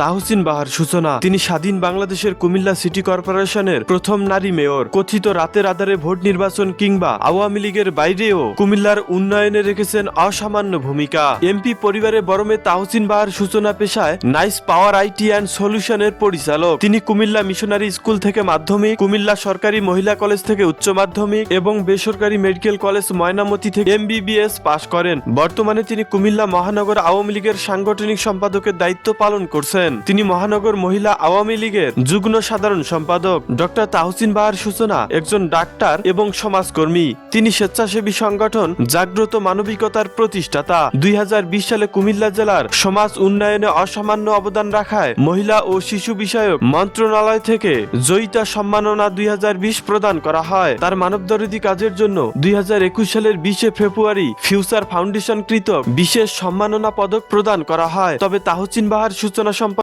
তাহসিন বাহার সূচনা। তিনি স্বাধীন বাংলাদেশের কুমিল্লা সিটি কর্পোরেশনের প্রথম নারী মেয়র। কথিত রাতের আধারে ভোট নির্বাচন কিংবা আওয়ামী লীগের বাইরেও কুমিল্লার উন্নয়নে রেখেছেন অসামান্য ভূমিকা। এমপি পরিবারে বরমে তাহসিন বাহার সূচনা পেশায় নাইস পাওয়ার আইটি অ্যান্ড সলিউশনের পরিচালক। তিনি কুমিল্লা মিশনারি স্কুল থেকে মাধ্যমিক, কুমিল্লা সরকারি মহিলা কলেজ থেকে উচ্চ মাধ্যমিক এবং বেসরকারি মেডিকেল কলেজ ময়নামতি থেকে এমবিবিএস পাশ করেন। বর্তমানে তিনি কুমিল্লা মহানগর আওয়ামী লীগের সাংগঠনিক সম্পাদকের দায়িত্ব পালন করছেন। তিনি মহানগর মহিলা আওয়ামী লীগের যুগ্ম সাধারণ সম্পাদক ডক্টর তাহসিন বাহার সূচনা, একজন ডাক্তার এবং সমাজকর্মী। তিনি স্বেচ্ছাসেবী সংগঠন জাগ্রত মানবিকতার প্রতিষ্ঠাতা। দুই সালে কুমিল্লা জেলার সমাজ উন্নয়নে অসামান্য অবদান রাখায় মহিলা ও শিশু বিষয়ক মন্ত্রণালয় থেকে জয়িতা সম্মাননা দুই হাজার বিশ প্রদান করা হয়। তার মানবদরদী কাজের জন্য দুই হাজার একুশ সালের বিশে ফেব্রুয়ারি ফিউচার ফাউন্ডেশন কৃত বিশেষ সম্মাননা পদক প্রদান করা হয়। তবে তাহসিন বাহার সূচনা সম্পর্কে